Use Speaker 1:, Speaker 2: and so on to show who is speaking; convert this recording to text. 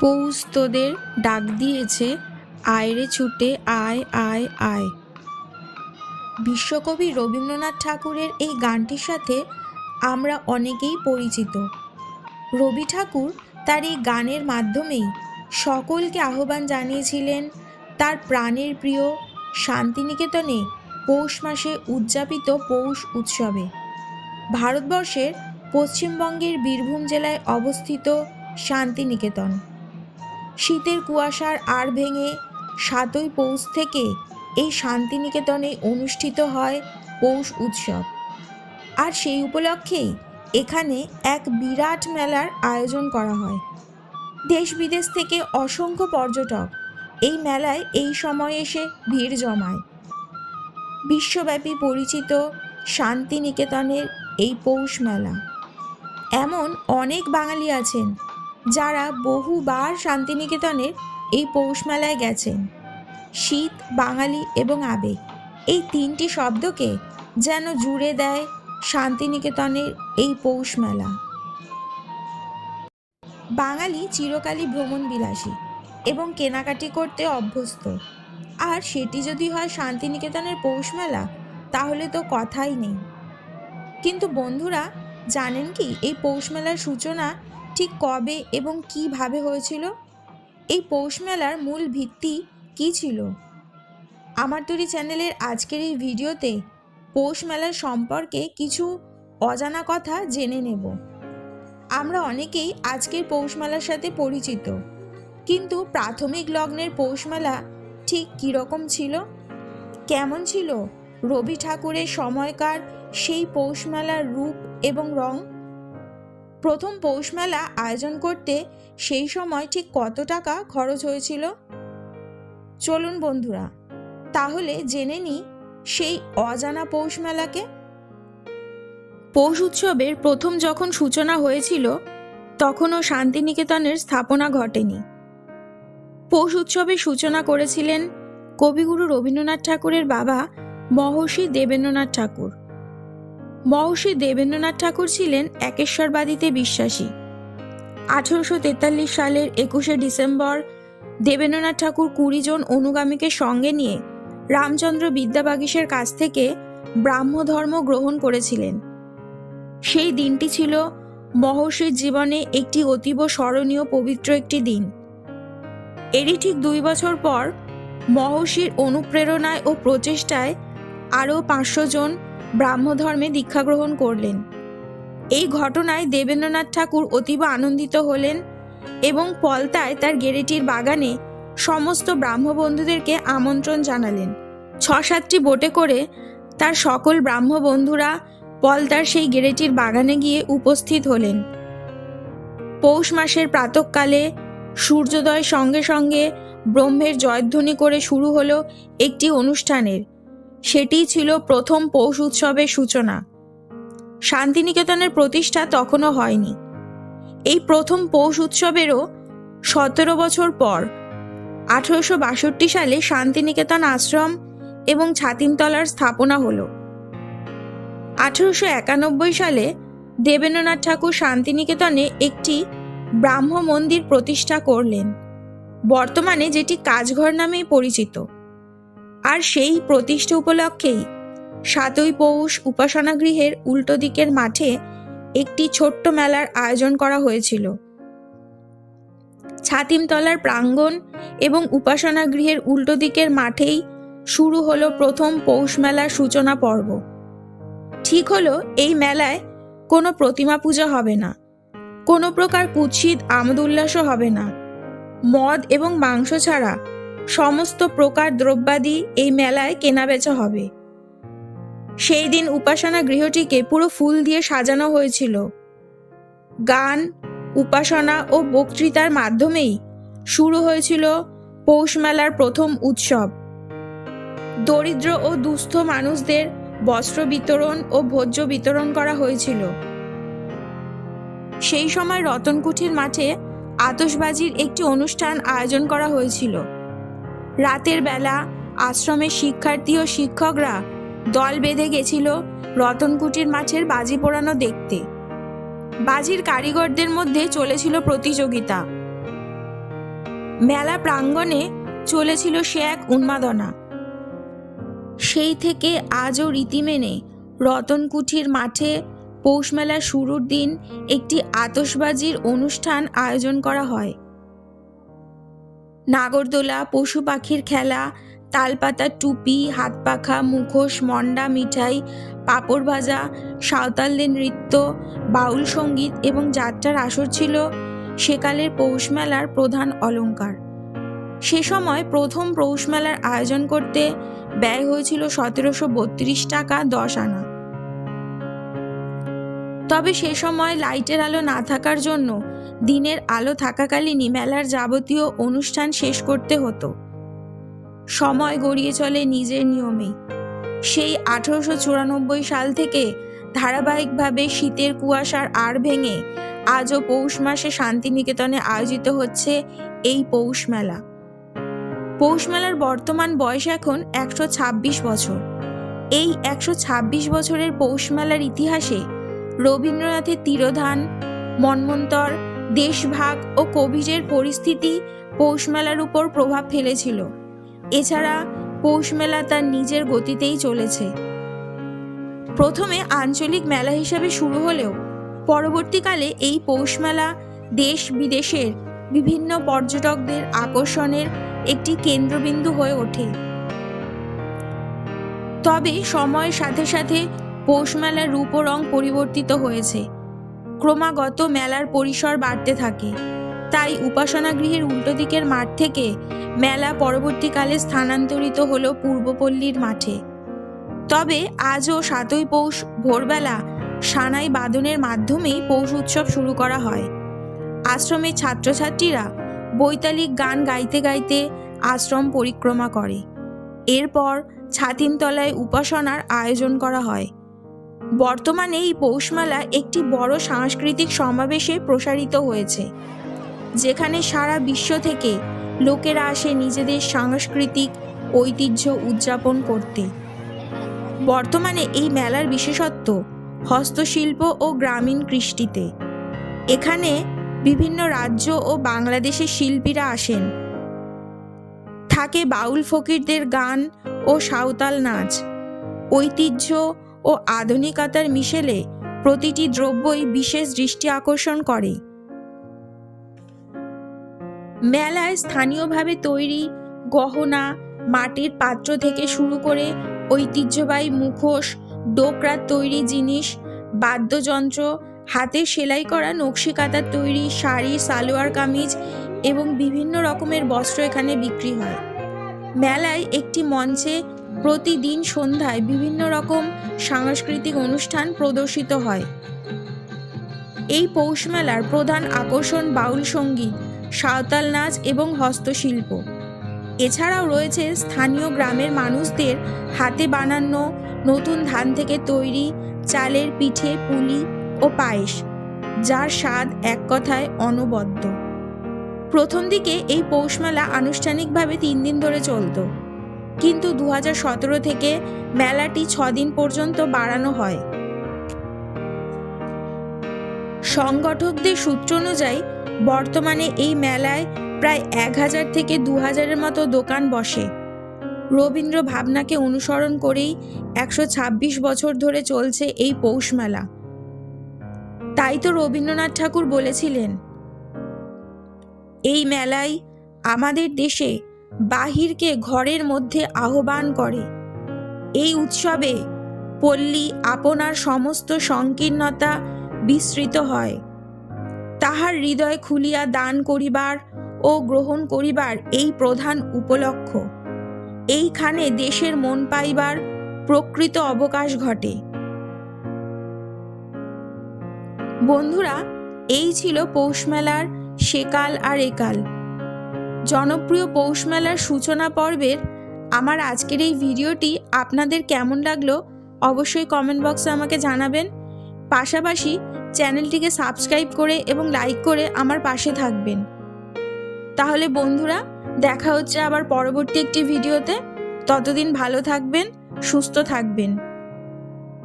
Speaker 1: পৌষ তোদের ডাক দিয়েছে, আয়রে ছুটে, আয় আয় আয়। বিশ্বকবি রবীন্দ্রনাথ ঠাকুরের এই গানটির সাথে আমরা অনেকেই পরিচিত। রবি ঠাকুর তার এই গানের মাধ্যমেই সকলকে আহ্বান জানিয়েছিলেন, তার প্রাণের প্রিয় শান্তিনিকেতনে পৌষ মাসে উদযাপিত পৌষ উৎসবে। ভারতবর্ষের পশ্চিমবঙ্গের বীরভূম জেলায় অবস্থিত শান্তিনিকেতন। শীতের কুয়াশার আর ভেঙে সাতই পৌষ থেকে এই শান্তিনিকেতনে অনুষ্ঠিত হয় পৌষ উৎসব। আর সেই উপলক্ষেই এখানে এক বিরাট মেলার আয়োজন করা হয়। দেশ বিদেশ থেকে অসংখ্য পর্যটক এই মেলায় এই সময় এসে ভিড় জমায়। বিশ্বব্যাপী পরিচিত শান্তিনিকেতনের এই পৌষ মেলা। এমন অনেক বাঙালি আছেন যারা বহুবার শান্তিনিকেতনের এই পৌষ মেলায় গেছেন। শীত, বাঙালি এবং আবেগ। এই তিনটি শব্দকে যেন জুড়ে দেয় শান্তিনিকেতনের এই পৌষ মেলা বাঙালি চিরকালই ভ্রমণ বিলাসী এবং কেনাকাটি করতে অভ্যস্ত। আর সেটি যদি হয় শান্তিনিকেতনের পৌষ মেলা তাহলে তো কথাই নেই। কিন্তু বন্ধুরা, জানেন কি এই পৌষ মেলার সূচনা ঠিক কবে এবং কীভাবে হয়েছিল? এই পৌষ মেলার মূল ভিত্তি কী ছিল? আমার তৈরি চ্যানেলের আজকের এই ভিডিওতে পৌষ মেলার সম্পর্কে কিছু অজানা কথা জেনে নেব। আমরা অনেকেই আজকের পৌষ মেলার সাথে পরিচিত, কিন্তু প্রাথমিক লগ্নের পৌষ মেলা ঠিক কীরকম ছিল? কেমন ছিল? রবি ঠাকুরের সময়কার সেই পৌষ মেলার রূপ এবং রং? প্রথম পৌষ মেলা আয়োজন করতে সেই সময় ঠিক কত টাকা খরচ হয়েছিল? চলুন বন্ধুরা, তাহলে জেনে নিই সেই অজানা পৌষ মেলাকে পৌষ উৎসবের প্রথম যখন সূচনা হয়েছিল, তখনও শান্তিনিকেতনের স্থাপনা ঘটেনি। পৌষ উৎসবের সূচনা করেছিলেন কবিগুরু রবীন্দ্রনাথ ঠাকুরের বাবা মহর্ষি দেবেন্দ্রনাথ ঠাকুর। মহর্ষি দেবেন্দ্রনাথ ঠাকুর ছিলেন একেশ্বরবাদীতে বিশ্বাসী। আঠেরোশো তেতাল্লিশ সালের একুশে ডিসেম্বর দেবেন্দ্রনাথ ঠাকুর কুড়ি জন অনুগামীকে সঙ্গে নিয়ে রামচন্দ্র বিদ্যাবাগীশের কাছ থেকে ব্রাহ্মধর্ম গ্রহণ করেছিলেন। সেই দিনটি ছিল মহর্ষির জীবনে একটি অতীব স্মরণীয় পবিত্র একটি দিন। এরই ঠিক দুই বছর পর মহর্ষির অনুপ্রেরণায় ও প্রচেষ্টায় আরও পাঁচশো জন ব্রাহ্মধর্মে দীক্ষা গ্রহণ করলেন। এই ঘটনায় দেবেন্দ্রনাথ ঠাকুর অতীব আনন্দিত হলেন এবং পলতায় তার গেরেটির বাগানে সমস্ত ব্রাহ্মবন্ধুদেরকে আমন্ত্রণ জানালেন। ছ সাতটি বোটে করে তার সকল ব্রাহ্ম বন্ধুরা পলতার সেই গেরেটির বাগানে গিয়ে উপস্থিত হলেন। পৌষ মাসের প্রাতকালে সূর্যোদয় সঙ্গে সঙ্গে ব্রহ্মের জয়ধ্বনি করে শুরু হলো একটি অনুষ্ঠানের। সেটি ছিল প্রথম পৌষ উৎসবের সূচনা। শান্তিনিকেতনের প্রতিষ্ঠা তখনও হয়নি। এই প্রথম পৌষ উৎসবেরও সতেরো বছর পর, আঠেরোশো বাষট্টি সালে শান্তিনিকেতন আশ্রম এবং ছাতিমতলার স্থাপনা হলো। আঠেরোশো একানব্বই সালে দেবেন্দ্রনাথ ঠাকুর শান্তিনিকেতনে একটি ব্রাহ্ম মন্দির প্রতিষ্ঠা করলেন। বর্তমানে যেটি কাজঘর নামেই পরিচিত। আর সেই প্রতিষ্ঠা উপলক্ষেই সাতই পৌষ উপাসনা গৃহের উল্টো দিকের মাঠে একটি ছোট্ট মেলার আয়োজন করা হয়েছিল। ছাতিমতলার প্রাঙ্গণ এবং উপাসনা গৃহের উল্টো দিকের মাঠেই শুরু হলো প্রথম পৌষ মেলার সূচনা পর্ব। ঠিক হলো এই মেলায় কোনো প্রতিমা পূজা হবে না, কোনো প্রকার কুৎসিত আমোদ উল্লাসও হবে না। মদ এবং মাংস ছাড়া সমস্ত প্রকার দ্রব্যাদি এই মেলায় কেনাবেচা হবে। সেই দিন উপাসনা গৃহটিকে পুরো ফুল দিয়ে সাজানো হয়েছিল। গান, উপাসনা ও বক্তৃতার মাধ্যমেই শুরু হয়েছিল পৌষ মেলার প্রথম উৎসব। দরিদ্র ও দুস্থ মানুষদের বস্ত্র বিতরণ ও ভোজ্য বিতরণ করা হয়েছিল। সেই সময় রতনকুঠির মাঠে আতসবাজির একটি অনুষ্ঠান আয়োজন করা হয়েছিল। রাতের বেলা আশ্রমের শিক্ষার্থী ও শিক্ষকরা দল বেঁধে গেছিল রতনকুটির মাঠের বাজি পোড়ানো দেখতে। বাজির কারিগরদের মধ্যে চলেছিল প্রতিযোগিতা। মেলা প্রাঙ্গণে চলেছিল সে এক উন্মাদনা। সেই থেকে আজও রীতি মেনে রতনকুঠির মাঠে পৌষ মেলার শুরুর দিন একটি আতশবাজির অনুষ্ঠান আয়োজন করা হয়। নাগরদোলা, পশু পাখির খেলা তালপাতা টুপি, হাত পাখা, মুখোশ, মন্ডা, মিঠাই, পাঁপড় ভাজা, সাঁওতালদের নৃত্য, বাউল সংগীত এবং যাত্রার আসর ছিল সেকালের পৌষ মেলার প্রধান অলংকার সে সময় প্রথম পৌষ মেলার আয়োজন করতে ব্যয় হয়েছিল সতেরোশো বত্রিশ টাকা দশ আনা। তবে সে সময় লাইটের আলো না থাকার জন্য দিনের আলো থাকাকালীনই মেলার যাবতীয় অনুষ্ঠান শেষ করতে হতো। সময় গড়িয়ে চলে নিজের নিয়মে সেই আঠারোশো চুরানব্বই সাল থেকে ধারাবাহিকভাবে শীতের কুয়াশার আর ভেঙে আজও পৌষ মাসে শান্তিনিকেতনে আয়োজিত হচ্ছে এই পৌষ মেলা। পৌষ মেলার বর্তমান বয়স এখন একশো ছাব্বিশ বছর। এই একশো ছাব্বিশ বছরের পৌষ মেলার ইতিহাসে রবীন্দ্রনাথের তিরোধান, মন্মন্তর, দেশভাগ ও কোভিডের পরিস্থিতি পৌষমেলার উপর প্রভাব ফেলেছিল। এছাড়া পৌষমেলা তার নিজের গতিতেই চলেছে। প্রথমে আঞ্চলিক মেলা হিসেবে শুরু হলেও পরবর্তীকালে এই পৌষমেলা দেশ বিদেশের বিভিন্ন পর্যটকদের আকর্ষণের একটি কেন্দ্রবিন্দু হয়ে ওঠে। তবে সময়ের সাথে সাথে পৌষ মেলার রূপ ও রং পরিবর্তিত হয়েছে। ক্রমাগত মেলার পরিসর বাড়তে থাকে। তাই উপাসনা গৃহের উল্টো দিকের মাঠ থেকে মেলা পরবর্তীকালে স্থানান্তরিত হল পূর্বপল্লীর মাঠে। তবে আজও সাতই পৌষ ভোরবেলা সানাই বাদনের মাধ্যমেই পৌষ উৎসব শুরু করা হয়। আশ্রমের ছাত্রছাত্রীরা বৈতালিক গান গাইতে গাইতে আশ্রম পরিক্রমা করে। এরপর ছাতিমতলায় উপাসনার আয়োজন করা হয়। বর্তমানে এই পৌষমেলা একটি বড় সাংস্কৃতিক সমাবেশে প্রসারিত হয়েছে, যেখানে সারা বিশ্ব থেকে লোকেরা আসে নিজেদের সাংস্কৃতিক ঐতিহ্য উদযাপন করতে। বর্তমানে এই মেলার বিশেষত্ব হস্তশিল্প ও গ্রামীণ কৃষ্টিতে। এখানে বিভিন্ন রাজ্য ও বাংলাদেশের শিল্পীরা আসেন। থাকে বাউল ফকিরদের গান ও সাঁওতাল নাচ। ঐতিহ্য ও আধুনিকতার মিশেলে প্রতিটি দ্রব্যই বিশেষ দৃষ্টি আকর্ষণ করে। মেলায় স্থানীয়ভাবে তৈরি গহনা, মাটির পাত্র থেকে শুরু করে ঐতিহ্যবাহী মুখোশ ডোকরার তৈরি জিনিস, বাদ্যযন্ত্র, হাতে সেলাই করা নকশিকাতার তৈরি শাড়ি, সালোয়ার কামিজ এবং বিভিন্ন রকমের বস্ত্র এখানে বিক্রি হয়। মেলায় একটি মঞ্চে প্রতিদিন সন্ধ্যায় বিভিন্ন রকম সাংস্কৃতিক অনুষ্ঠান প্রদর্শিত হয়। এই পৌষ মেলার প্রধান আকর্ষণ বাউল সংগীত, সাঁওতাল নাচ এবং হস্তশিল্প। এছাড়াও রয়েছে স্থানীয় গ্রামের মানুষদের হাতে বানানো নতুন ধান থেকে তৈরি চালের পিঠে পুলি ও পায়েস, যার স্বাদ এক কথায় অনবদ্য। প্রথম দিকে এই পৌষ মেলা আনুষ্ঠানিকভাবে তিন দিন ধরে চলতো। কিন্তু দু হাজার সতেরো থেকে মেলাটি ছদিন পর্যন্ত বাড়ানো হয়। সংগঠকদের সূত্র অনুযায়ী, বর্তমানে এই মেলায় প্রায় এক হাজার থেকে দু হাজারের মতো দোকান বসে। রবীন্দ্র ভাবনাকে অনুসরণ করেই একশো ছাব্বিশ বছর ধরে চলছে এই পৌষ মেলা। তাই তো রবীন্দ্রনাথ ঠাকুর বলেছিলেন, এই মেলায় আমাদের দেশে বাহিরকে ঘরের মধ্যে আহ্বান করে। এই উৎসবে পল্লী আপনার সমস্ত সংকীর্ণতা বিস্তৃত হয়। তাহার হৃদয় খুলিয়া দান করিবার ও গ্রহণ করিবার এই প্রধান উপলক্ষ। এইখানে দেশের মন পাইবার প্রকৃত অবকাশ ঘটে। বন্ধুরা, এই ছিল পৌষ মেলার সেকাল আর একাল। জনপ্রিয় পৌষ মেলার সূচনা পর্বের আমার আজকের এই ভিডিওটি আপনাদের কেমন লাগল অবশ্যই কমেন্ট বক্সে আমাকে জানাবেন। পাশাপাশি চ্যানেলটিকে সাবস্ক্রাইব করে এবং লাইক করে আমার পাশে থাকবেন। তাহলে বন্ধুরা, দেখা হচ্ছে আবার পরবর্তী একটি ভিডিওতে। ততদিন ভালো থাকবেন, সুস্থ থাকবেন।